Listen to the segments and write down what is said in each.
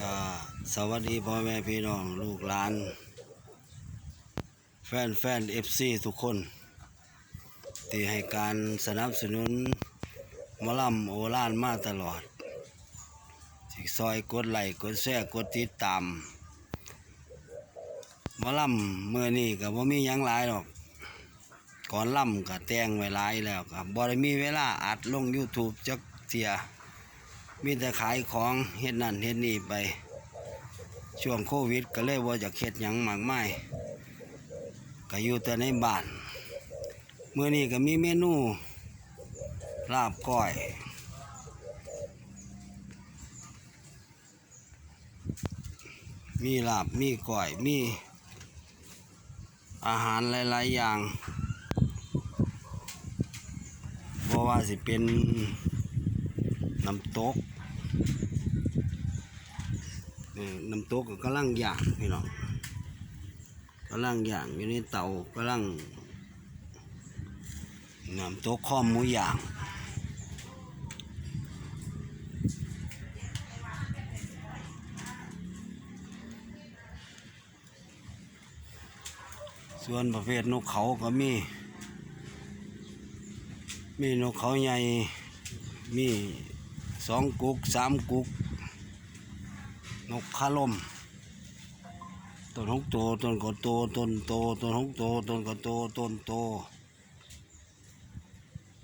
ก็สวัสดีพ่อแม่พี่น้องลูกหลาน แฟนแฟนเอฟซีทุกคน ที่ให้การสนับสนุนมอลำโอลานมาตลอดสิซอยกดไลค์กดแชร์กดติดตามมอลำเมื่อนี้ก็บ่มียังหลายหรอก ก่อนล่ำก็แต่งไว้หลายแล้วครับบ่ได้มีเวลาอัดลง YouTube จักเทีย มีแต่ขายของเฮ็ดนั่นเฮ็ดนี่ไป ช่วงโควิด ก็เลยว่าจะเฮ็ดหยังมากมายก็อยู่แต่ในบ้านเมื่อนี้ก็มีเมนูลาบก้อยมีลาบ มีก้อย มีอาหารหลาย ๆ อย่างเพราะว่าสิเป็น น้ำตกน้ำตกก็กำลังย่างพี่น้องกำลังย่างอยู่ในเตากำลังน้ำตกข้อมหมูย่างส่วนประเภทนกเขาก็มี มีนกเขาใหญ่มี สองกุกสามกุก นกคาลมต้นหกโตต้นก็โตต้นโตต้นหกโตต้นก็โตต้นโต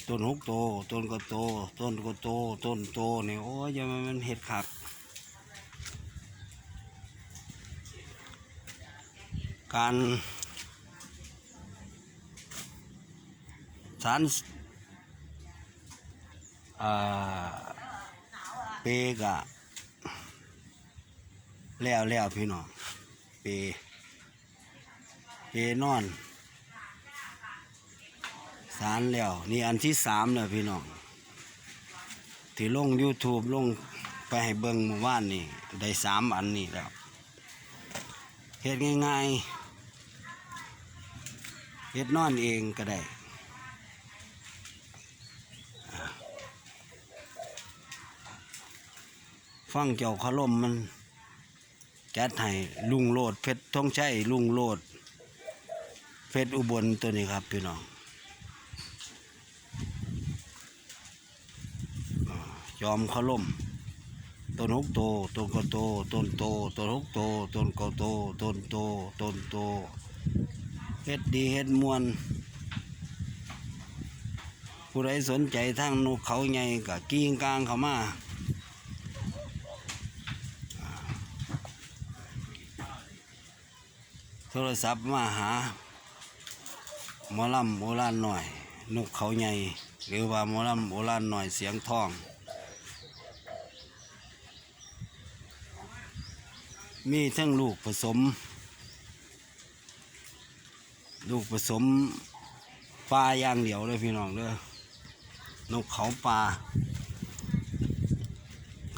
ต้นหกโตต้นก็โตต้นก็โตต้นโตเนี่ยโอ้ยยังมันเห็ดขักการสารอ่า เปกะแล้วแล้วพี่น้องเปเปนอน สารแล้ว นี่อันที่สามแล้วพี่น้องที่ลง YouTube ลงไปให้เบิ่งเมื่อวานนี่ได้สามอันนี่แล้วเฮ็ดง่ายๆเฮ็ดนอนเองก็ได้ ฟังเจ้าขลมมันจัดให้ลุงโลดเพชรทองชัยลุงโลดเพชรอุบลตัวนี้ครับพี่น้องยอมขลมต้นหกโตต้นกโตต้นโตต้นหกโตต้นกโตต้นโตต้นโตเฮ็ดดีเฮ็ดมวนผู้ใดสนใจทางนกเขาใหญ่ก็กิ้งกลางเข้ามา โทรศัพท์มาหาหมอลำโบราณหน่อย นกเขาใหญ่หรือว่าหมอลำโบราณหน่อยเสียงทอง มีทั้งลูกผสม ลูกผสมปลาอย่างเดียวเลยพี่น้องเด้อนกเขาปลา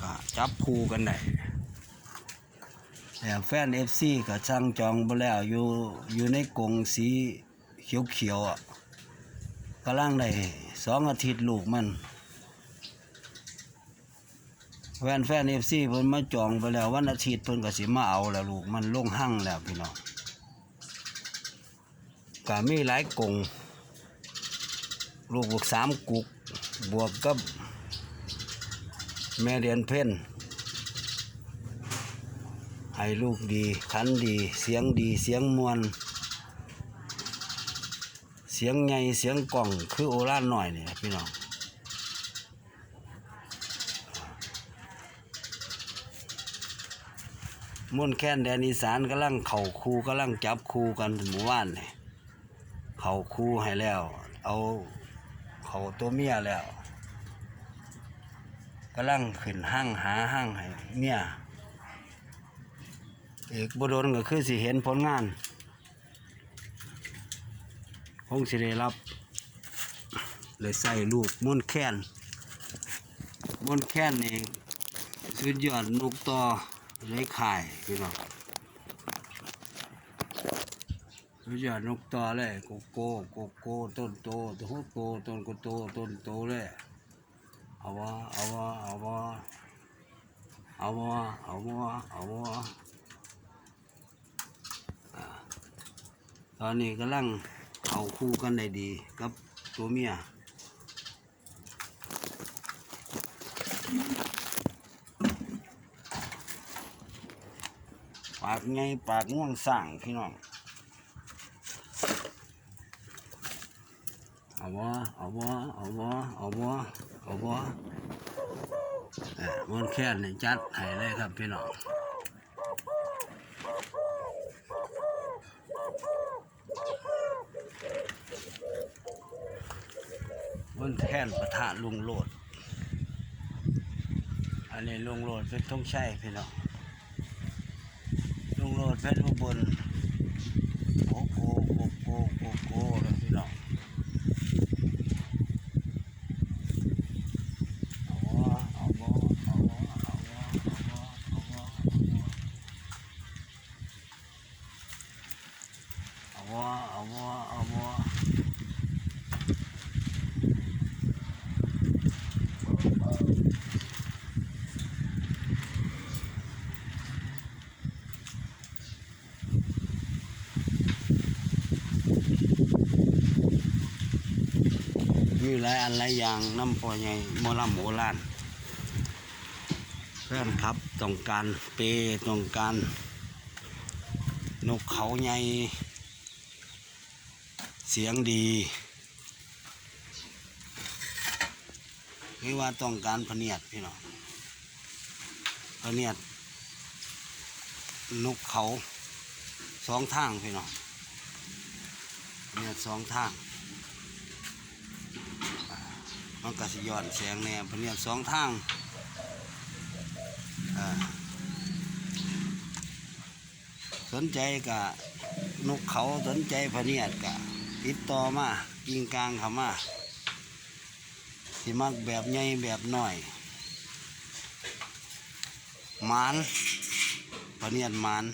ก็จับคู่กันได้ แฟนเอฟซีก็ช่างจองไปแล้วอยู่อยู่ในกรงสีเขียวเขียวๆอะกำลังได้สองอาทิตย์ลูกมัน แฟนแฟนเอฟซีเพิ่นมาจองไปแล้ววันอาทิตย์เพิ่นก็สิมาเอาแล้วลูกมันลงหั่งแล้วพี่น้องก็มีหลายกรงลูกบวกสามกุกบวกกับแม่เดียนเพ่น ให้ลูกดี ขันดี เสียงดี เสียงมวล เสียงใหญ่เสียงกล่องคือโอราหน่อยเนี่ยพี่น้องม่วนแค้นแดนอีสานกำลังเข่าคูกำลังจับคูกันหมู่บ้านนี่ยเข่าคูให้แล้ว เอาเข่าตัวเมียแล้วกำลังขึ้นห้างหาห้างให้เมีย อีกบโดนก็คือสิเห็นผลงานคงสิได้รับ เลยใส่ลูกม่วนแค้นม่วนแค้นนี่สุดยอดนกต่อเลยขายพี่น้องสุดยอดนกต่อเลยโกโก้โกโก้ต้นโตต้นโตต้นโกโตต้นโตเลยเอาวะเอาวะเอาวะเอาบ่เอาบ่เอาบ่อ่ ตอนนี้กำลังเอาคู่กันได้ดีกับตัวเมียปากไงปากง่วงสั่งพี่น้องเอาบ่เอาบ่เอาบ่เอาบ่เอาบ่เอ่อมันแค่นจัดให้เลยครับพี่น้อง นแท่นประทะลุงโลด อันนี้ลุงโลดเป็นต้องใช่พี่น้องลุงโลดเพชรอุบลโอ้โหโอ้โหโอ้โหเลยพี่น้อง เอาบ่เอาบ่เอาบ่เอาบ่เอาบ่เอาบ่เอาบ่มี หลายอันหลายอย่างน้ำปอใหญ่หมลำโหรานเพื่อนครับต้องการเปย์ต้องการ นกเขาใหญ่เสียงดีหรือว่าต้องการพเนียดพี่น้องพเนียดนกเขาสองทางพี่น้องเนียดสองทางอ่า มันก็สิย้อนแสงแน่พเนียดสองทางสนใจกับนกเขาสนใจพเนียดกะติดต่อมากิงกลางเขามาที่มักแบบใหญ่แบบน้อยหมานพเนียดหมาน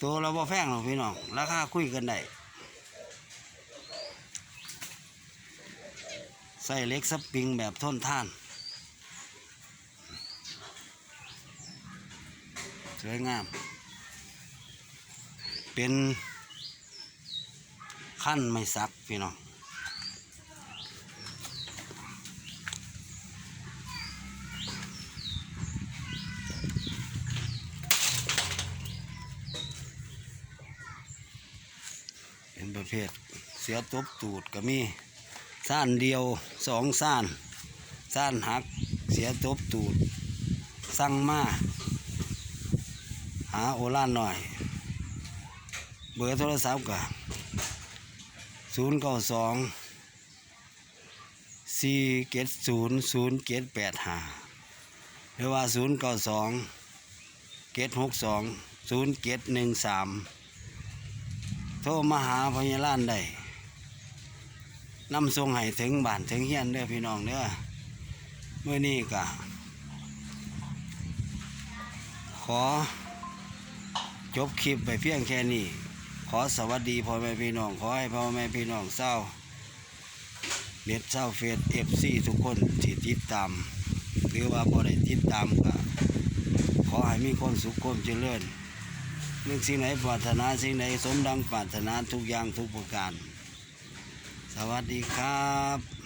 ตัวเราบ่แพงหรอกพี่น้องราคาคุยกันได้ ใส่เล็กสปริงแบบทนท่าน สวยงาม เป็นขั้นไม่ซักพี่น้องเป็นประเภทเสียตบตูดก็มี ซ่านเดียวสองซ่านซ่านหัก เสียตบตูด สั่งมาหาโอลานหน่อย เบอร์โทรศัพท์ก็ศูนย์เก้าสองสี่เจ็ดศูนย์ศูนย์เจ็ดแปดห้าหรือว่าศูนย์เก้าสองเจ็ดหกสองศูนย์เจ็ดหนึ่งสามโทรมาหาพญาล้านได้ นำส่งให้ถึงบ้านถึงเฮียนเด้อพี่น้องเด้อเมื่อนี้ก็ขอ จบคลิปไปเพียงแค่นี้ ขอสวัสดีพ่อแม่พี่น้อง ขอให้พ่อแม่พี่น้องเศร้าเน็ตเศร้าเฟซเอฟซีทุกคนที่ติดตาม หรือว่าบ่ได้ติดตามก็ขอให้มีความสุขความเจริญนึกสิ่งไหนปรารถนาสิ่งไหนสมดังปรารถนาทุกอย่างทุกประการ สวัสดีครับ